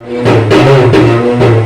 தேங்காய்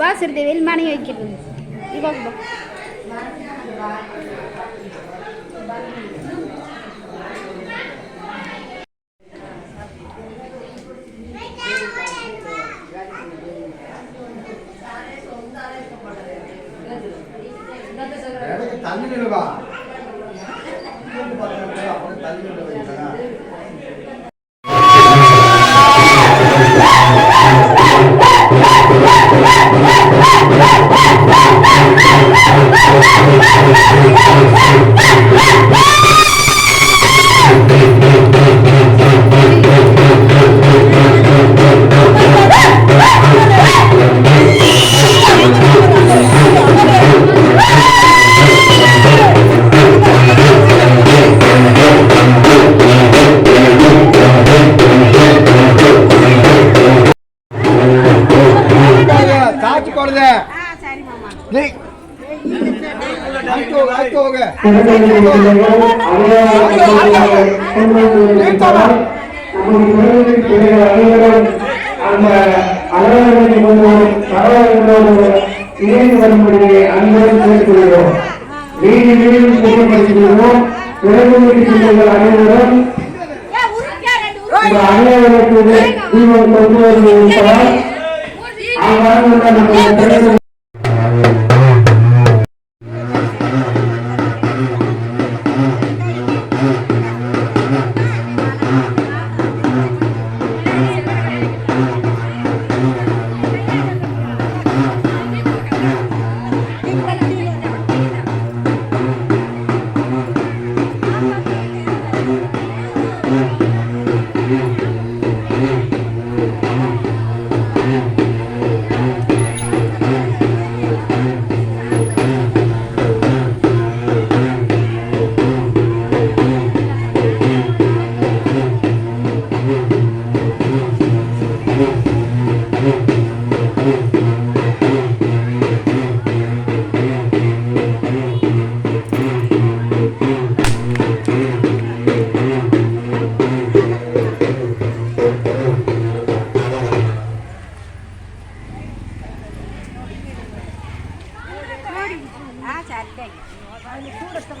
ಬಾ ಸಿರ್ತೇವೆ ಎಲ್ಲಿ ಮನೆಗೆ ಹಾಕಿರ್ಬೋದು ಇವಾಗ ಬಾ எனக்கு தண்ணி நிலவா தண்ணி நிலவா Thank you. அனைவரும் அந்த அலுவலகத்தை கொண்டோம் பரவாயில்லோடு இணைந்து வரும்படி அனைவரும் கேட்டுக்கொள்கிறோம் வீடு வீடும் கூட்டப்படுத்திக்கொள்வோம் விரைவுபடுத்திக்கொள்கிற அனைவரும் இந்த அலுவலகத்திற்கு தீபம் கொண்டு வருவதால் அவ்வாறு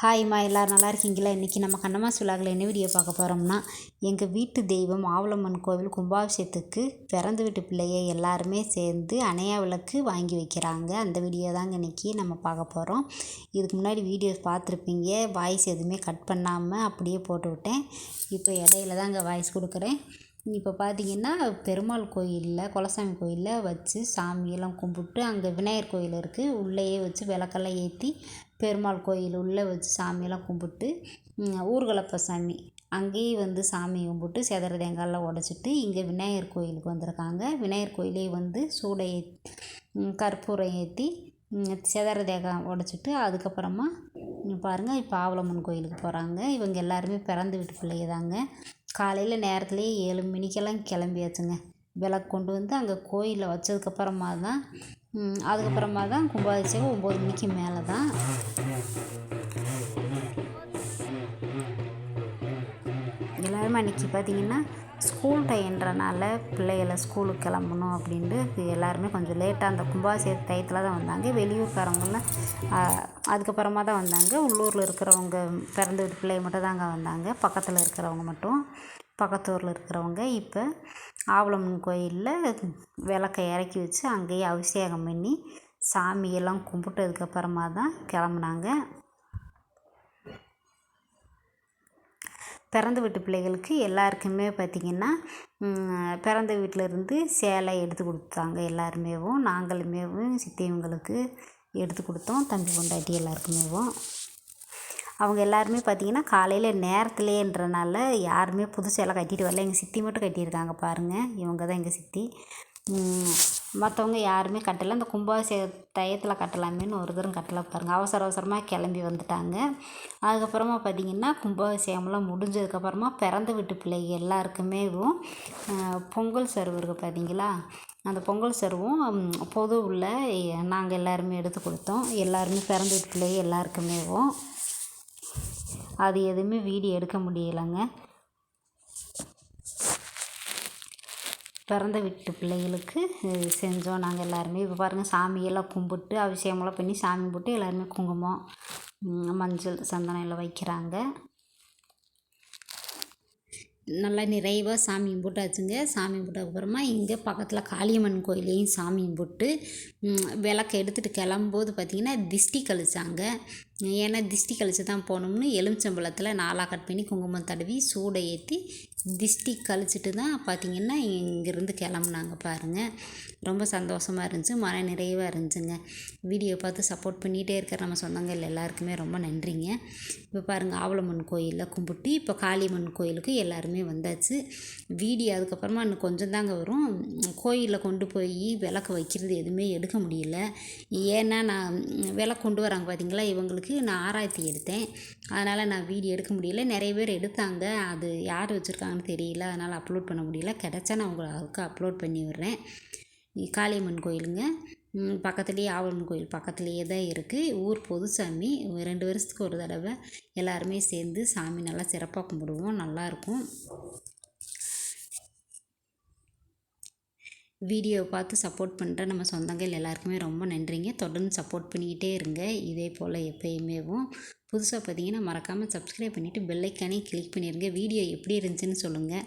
ஹாய்மா எல்லோரும் நல்லா இருக்கீங்களா? இன்றைக்கி நம்ம கண்ணம்மா சுலாகில் என்ன வீடியோ பார்க்க போகிறோம்னா எங்கள் வீட்டு தெய்வம் ஆவலம்மன் கோவில் கும்பாபிஷேகத்துக்கு பிறந்து வீட்டு பிள்ளையை எல்லாருமே சேர்ந்து அணையா விளக்கு வாங்கி வைக்கிறாங்க. அந்த வீடியோ தாங்க இன்றைக்கி நம்ம பார்க்க போகிறோம் இதுக்கு முன்னாடி வீடியோஸ் பார்த்துருப்பீங்க. வாய்ஸ் எதுவுமே கட் பண்ணாமல் அப்படியே போட்டு விட்டேன். இப்போ இடையில தாங்க வாய்ஸ் கொடுக்குறேன். இப்போ பார்த்தீங்கன்னா பெருமாள் கோயிலில் குலசாமி கோயிலில் வச்சு சாமியெல்லாம் கும்பிட்டு அங்கே விநாயகர் கோயில் இருக்குது உள்ளேயே வச்சு விளக்கெல்லாம் ஏற்றி பெருமாள் கோயில் உள்ளே வச்சு சாமியெல்லாம் கும்பிட்டு ம், சாமி. அங்கேயே வந்து சாமி கும்பிட்டு செதற தேங்காயெல்லாம் உடச்சிட்டு இங்கே விநாயகர் கோயிலுக்கு வந்திருக்காங்க. விநாயகர் கோயிலே வந்து சூடை கற்பூரம் ஏற்றி செதற தேங்காய் உடச்சிட்டு அதுக்கப்புறமா பாருங்கள் இப்போ ஆவலம்மன் கோயிலுக்கு போகிறாங்க இவங்க எல்லாருமே பிறந்து வீட்டு பிள்ளைங்க தாங்க. காலையில் நேரத்துலேயே ஏழு மணிக்கெல்லாம் கிளம்பியாச்சுங்க. விளக்கு கொண்டு வந்து அங்கே கோயிலில் வச்சதுக்கப்புறமா தான் அதுக்கப்புறமா தான் கும்பாபிஷேகம் ஒம்பது மணிக்கு மேலே தான் எல்லாருமே அன்றைக்கி பார்த்தீங்கன்னா ஸ்கூல் டைன்றனால பிள்ளைகளை ஸ்கூலுக்கு கிளம்பணும் அப்படின்ட்டு எல்லாருமே கொஞ்சம் லேட்டாக அந்த கும்பாபிஷேக டயத்தில் தான் வந்தாங்க. வெளியூர்காரங்களாம் அதுக்கப்புறமா தான் வந்தாங்க. உள்ளூரில் இருக்கிறவங்க பிறந்த வீட்டு பிள்ளைங்க மட்டும் தாங்க வந்தாங்க. பக்கத்தில் இருக்கிறவங்க மட்டும். பக்கத்து ஊரில் இருக்கிறவங்க இப்போ ஆவலம்மன் கோயிலில் விளக்கை இறக்கி வச்சு அங்கேயே அபிஷேகம் பண்ணி சாமியெல்லாம் கும்பிட்டதுக்கப்புறமா தான் கிளம்புனாங்க. பிறந்த வீட்டு பிள்ளைகளுக்கு எல்லாருக்குமே பார்த்திங்கன்னா பிறந்த வீட்டில் இருந்து சேலை எடுத்து கொடுத்தாங்க எல்லாருமேவும். நாங்களுமேவும் சித்தியவங்களுக்கு எடுத்து கொடுத்தோம். தம்பி பொண்டாட்டி எல்லாருக்குமேவும். அவங்க எல்லாருமே பார்த்திங்கன்னா காலையில் நேரத்துலேன்றனால யாருமே புது சேலை கட்டிட்டு வரல. எங்கள் சித்தி மட்டும் கட்டியிருக்காங்க பாருங்கள் இவங்க தான் எங்கள் சித்தி. மற்றவங்க யாருமே கட்டலை. இந்த கும்பாபிஷேக டயத்தில் கட்டலாமேன்னு ஒரு கட்டலை பாருங்கள் அவசர அவசரமாக கிளம்பி வந்துட்டாங்க. அதுக்கப்புறமா பார்த்திங்கன்னா கும்பாபிஷேகம்லாம் முடிஞ்சதுக்கப்புறமா பிறந்த வீட்டு பிள்ளைங்க எல்லாருக்குமே பொங்கல் சர்வு இருக்குது பார்த்தீங்களா? அந்த பொங்கல் சர்வும் பொது உள்ள நாங்கள் எல்லாருமே எடுத்து கொடுத்தோம். எல்லாருமே பிறந்த வீட்டு பிள்ளைங்க எல்லாருக்குமேவும் அது எதுவுமே வீடியோ எடுக்க முடியலைங்க. பிறந்த வீட்டு பிள்ளைகளுக்கு செஞ்சோம் நாங்கள் எல்லாருமே. இப்போ பாருங்கள் சாமியெல்லாம் கும்பிட்டு அபிஷேகமெல்லாம் பண்ணி சாமி கும்பிட்டு எல்லாருமே குங்குமம் மஞ்சள் சந்தனம் எல்லாம் வைக்கிறாங்க. நல்லா நிறைவாக சாமி கும்பிட்டாச்சுங்க சாமி கும்பிட்டதுக்கப்புறமா இங்கே பக்கத்தில் காளியம்மன் கோயிலையும் சாமி கும்பிட்டு விளக்க விளக்கு எடுத்துகிட்டு கிளம்பும்போது பார்த்திங்கன்னா திஷ்டி கழிச்சாங்க. ஏன்னா திஷ்டி கழிச்சு தான் போகணும்னு எலுமிச்சம்பழத்தில் நாலாக கட் பண்ணி குங்குமம் தடவி சூடை ஏற்றி திஷ்டி கழிச்சிட்டு தான் பார்த்திங்கன்னா இங்கேருந்து கிளம்புனாங்க பாருங்கள் ரொம்ப சந்தோஷமாக இருந்துச்சு மன நிறைவாக இருந்துச்சுங்க. வீடியோ பார்த்து சப்போர்ட் பண்ணிகிட்டே இருக்கிற நம்ம சொந்தங்கள் எல்லாருக்குமே ரொம்ப நன்றிங்க. இப்போ பாருங்கள் ஆவலம்மன் கோயிலில் கும்பிட்டு இப்போ காளியம்மன் கோயிலுக்கு எல்லாருமே வந்தாச்சு. வீடியோ அதுக்கப்புறமா இன்னும் கொஞ்சம் தாங்க வரும். கோயிலில் கொண்டு போய் விளக்கு வைக்கிறது எதுவுமே எடுக்க முடியல. ஏன்னா நான் விளக்கு கொண்டு வராங்க பார்த்தீங்களா இவங்களுக்கு நான் ஆராய்ச்சி எடுத்தேன். அதனால் நான் வீடியோ எடுக்க முடியல. நிறைய பேர் எடுத்தாங்க. அது யார் வச்சுருக்காங்கன்னு தெரியல. அதனால் அப்லோட் பண்ண முடியல. கிடச்சா நான் உங்களுக்கு அப்லோட் பண்ணி விடுறேன். காளியம்மன் கோயிலுங்க. பக்கத்துலேயே ஆவலம்மன் கோயில் பக்கத்துலேயே தான் இருக்குது ஊர் பொதுசாமி. ரெண்டு வருஷத்துக்கு ஒரு தடவை எல்லாருமே சேர்ந்து சாமி நல்லா சிறப்பாக கும்பிடுவோம். நல்லாயிருக்கும் வீடியோவை பார்த்து சப்போர்ட் பண்ணுற நம்ம சொந்தங்கள் எல்லாருக்குமே ரொம்ப நன்றிங்க. தொடர்ந்து சப்போர்ட் பண்ணிக்கிட்டே இருங்க. இதே போல் எப்பயுமேவும் புதுசாக பார்த்தீங்கன்னா மறக்காமல் சப்ஸ்கிரைப் பண்ணிவிட்டு பெல்லைக்கானே கிளிக் பண்ணிடுங்க வீடியோ எப்படி இருந்துச்சுன்னு சொல்லுங்கள்